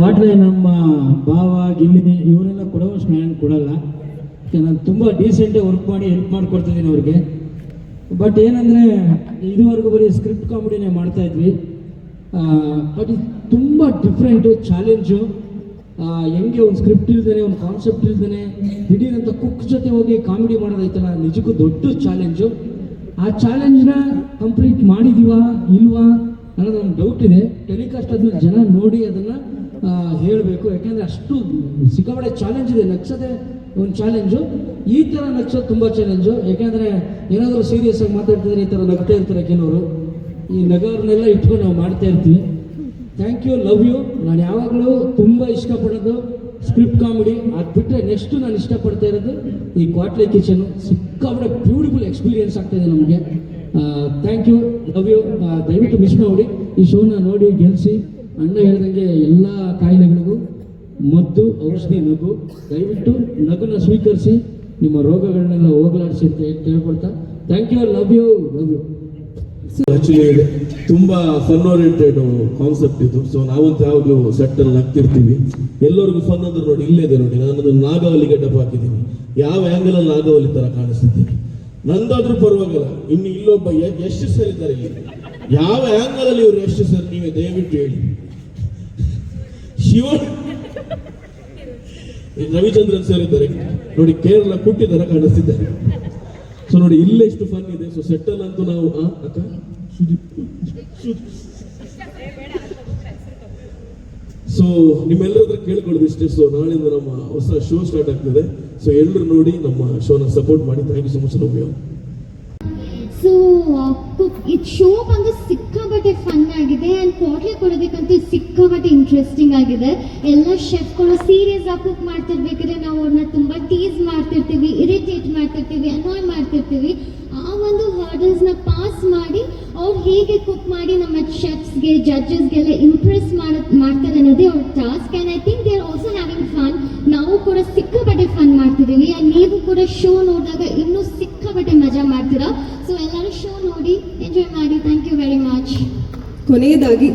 ಕ್ವಾಟ್ಲೆ ನಮ್ಮ ಭಾವ ಗಿಲ್ಲಿನಿ ಇವರೆಲ್ಲ ಕೊಡೋ ನಾನು ಕೊಡಲ್ಲ. ನಾನು ತುಂಬ ಡೀಸೆಂಟಾಗಿ ವರ್ಕ್ ಮಾಡಿ ಹೆಲ್ಪ್ ಮಾಡಿಕೊಡ್ತಿದ್ದೀನಿ ಅವ್ರಿಗೆ. ಬಟ್ ಏನಂದರೆ, ಇದುವರೆಗೂ ಬರೀ ಸ್ಕ್ರಿಪ್ಟ್ ಕಾಮಿಡಿನೇ ಮಾಡ್ತಾ ಇದ್ವಿ. ಬಟ್ ಇದು ತುಂಬ ಡಿಫ್ರೆಂಟು ಚಾಲೆಂಜು ಹೆಂಗೆ ಒಂದು ಸ್ಕ್ರಿಪ್ಟ್ ಇಲ್ದೇ ಒಂದು ಕಾನ್ಸೆಪ್ಟ್ ಇಲ್ದೇ ದಿಢೀರಂತ ಕುಕ್ ಜೊತೆ ಹೋಗಿ ಕಾಮಿಡಿ ಮಾಡೋದೈತಲ್ಲ ನಿಜಕ್ಕೂ ದೊಡ್ಡ ಚಾಲೆಂಜು ಆ ಚಾಲೆಂಜ್ನ ಕಂಪ್ಲೀಟ್ ಮಾಡಿದೀವಾ ಇಲ್ವಾ ಅನ್ನೋದು ಒಂದು ಡೌಟ್ ಇದೆ. ಟೆಲಿಕಾಸ್ಟ್ ಆದ್ಮೇಲೆ ಜನ ನೋಡಿ ಅದನ್ನು ಹೇಳಬೇಕು. ಯಾಕೆಂದರೆ ಅಷ್ಟು ಸಿಕ್ಕಾಪಟ್ಟೆ ಚಾಲೆಂಜ್ ಇದೆ. ನಕ್ಷತೆ ಒಂದು ಚಾಲೆಂಜು ಈ ಥರ ನಗ್ಸೋದು ತುಂಬ ಚಾಲೆಂಜು ಯಾಕೆಂದರೆ ಏನಾದರೂ ಸೀರಿಯಸ್ ಆಗಿ ಮಾತಾಡ್ತಿದ್ರೆ ಈ ಥರ ನಗ್ತಾ ಇರ್ತಾರೆ ಕೆಲವರು. ಈ ನಗರನ್ನೆಲ್ಲ ಇಟ್ಕೊಂಡು ನಾವು ಮಾಡ್ತಾ ಇರ್ತೀವಿ. ಥ್ಯಾಂಕ್ ಯು ಲವ್ ಯು ನಾನು ಯಾವಾಗಲೂ ತುಂಬ ಇಷ್ಟಪಡೋದು ಸ್ಕ್ರಿಪ್ಟ್ ಕಾಮಿಡಿ ಅದು ಬಿಟ್ಟರೆ ನೆಕ್ಸ್ಟು ನಾನು ಇಷ್ಟಪಡ್ತಾ ಇರೋದು ಈ ಕ್ವಾಟ್ಲೆ ಕಿಚನು ಸಿಕ್ಕಾಪಟ್ಟೆ ಬ್ಯೂಟಿಫುಲ್ ಎಕ್ಸ್ಪೀರಿಯನ್ಸ್ ಆಗ್ತಾಯಿದೆ ನಮಗೆ. ಥ್ಯಾಂಕ್ ಯು ಲವ್ ಯು ದಯವಿಟ್ಟು ಮಿಸ್ ಮಾಡಿ. ಈ ಶೋನ ನೋಡಿ ಗೆಲ್ಲಿಸಿ ಅಣ್ಣ ಹೇಳ್ದಂಗೆ ಎಲ್ಲ ಕಾಯಿಲೆಗಳಿಗೂ ಮದ್ದು, ಔಷಧಿ, ನಗು, ದಯವಿಟ್ಟು ನಗುನ ಸ್ವೀಕರಿಸಿ ನಿಮ್ಮ ರೋಗಗಳನ್ನೆಲ್ಲ ಹೋಗಲಾಡಿಸಿ ಅಂತ ಕೇಳ್ಕೊಳ್ತಾ thank you love you love you actually ತುಂಬ ಫನ್ ಓರಿಯೆಂಟೆಡ್ ಕಾನ್ಸೆಪ್ಟ್ ಇದು. ಸೊ ನಾವಂತೂ ಯಾವಾಗಲೂ ಸೆಟ್ ಅಲ್ಲಿ ನಗ್ತಿರ್ತೀವಿ ಎಲ್ಲರಿಗೂ ಫನ್ ಅಂದ್ರೆ ನೋಡಿ, ಇಲ್ಲೇ ಇದೆ ನೋಡಿ. ನಾನು ಅದನ್ನು ನಾಗಾವಲಿ ಗೆಟಪ್ ಹಾಕಿದ್ದೀನಿ. ಯಾವ ಆ್ಯಂಗಲಲ್ಲಿ ಅಲ್ಲಿ ಥರ ಕಾಣಿಸ್ತಿದ್ದೀನಿ ನಂದಾದ್ರೂ ಪರವಾಗಿಲ್ಲ. ಇನ್ನು ಇಲ್ಲೊಬ್ಬ ಎಷ್ಟು ಸರ್ ಇದ್ದಾರೆ ಇಲ್ಲಿ? ಯಾವ ಆ್ಯಂಗಲಲ್ಲಿ ಇವರು ಎಷ್ಟು ಸರ್? ನೀವೇ ದಯವಿಟ್ಟು ಹೇಳಿ. ಶಿವ ರವಿಚಂದ್ರನ್ ಸರ್ ಇದ್ದಾರೆ ನೋಡಿ, ಕೇರಳ ಕುಟ್ಟಿದಾರ ಕಾಣಿಸ್ತಿದ್ದಾರೆ ಸೊ ನೋಡಿ, ಇಲ್ಲೇ ಎಷ್ಟು ಫನ್ ಇದೆ. ಸೊ ಸೆಟ್ಟಲ್ ಅಂತೂ ನಾವು ಅಕ್ಕ? ಸೊ ನಿಮ್ಮೆಲ್ಲರ ಕೇಳ್ಕೊಳ್ಳೋದು ಇಷ್ಟೇ. ಸೊ ನಾಳಿಂದ ನಮ್ಮ ಹೊಸ ಶೋ ಸ್ಟಾರ್ಟ್ ಆಗ್ತದೆ. ಸೊ ಎಲ್ಲರೂ ನೋಡಿ ನಮ್ಮ ಶೋನ ಸಪೋರ್ಟ್ ಮಾಡಿ. Thank you so much love so ಇದು ಶೋ ಬಂದು ಸಿಕ್ಕಾಪಟ್ಟೆ ಫನ್ ಆಗಿದೆ. ಅಂಡ್ ಕೋಟ್ಲೆ ಕೊಡೋದಕ್ಕಂತೂ ಸಿಕ್ಕಾಪಟ್ಟೆ ಇಂಟ್ರೆಸ್ಟಿಂಗ್ ಆಗಿದೆ. ಎಲ್ಲ ಶೆಫ್ಗಳು ಸೀರಿಯಸ್ ಆಗಿ ಕುಕ್ ಮಾಡ್ತಿರ್ಬೇಕಾದ್ರೆ ನಾವು ಅವ್ರನ್ನ ತುಂಬ ಟೀಸ್ ಮಾಡ್ತಿರ್ತೀವಿ ಇರಿಟೇಟ್ ಮಾಡ್ತಿರ್ತೀವಿ ಅನಾಯ್ ಮಾಡ್ತಿರ್ತೀವಿ. ಆ ಒಂದು ಹರ್ಡಲ್ಸ್ನ ಪಾಸ್ ಮಾಡಿ ಅವ್ರು ಹೇಗೆ ಕುಕ್ ಮಾಡಿ ನಮ್ಮ ಶೆಫ್ಸ್ಗೆ ಜಡ್ಜಸ್ಗೆಲ್ಲ ಇಂಪ್ರೆಸ್ ಮಾಡ, ಮಾಡ್ತಾರೆ ಅನ್ನೋದೇ ಅವ್ರ task and I think they are also having fun ನಾವು ಕೂಡ ಸಿಕ್ಕಾಪಟ್ಟೆ ಫನ್ ಮಾಡ್ತಿದ್ದೀವಿ. ಆ್ಯಂಡ್ ನೀವು ಕೂಡ ಶೋ ನೋಡಿದಾಗ ಇನ್ನೂ ಸಿಕ್ಕಾಪಟ್ಟೆ ಮಜಾ ಮಾಡ್ತೀರಾ. ಸೊ ಎಲ್ಲರೂ ಶೋ ನೋಡಿ ಎಂಜಾಯ್ ಮಾಡಿ. ಥ್ಯಾಂಕ್ ಯು ವೆರಿ ಮಚ್ ಕೊನೆಯದಾಗಿ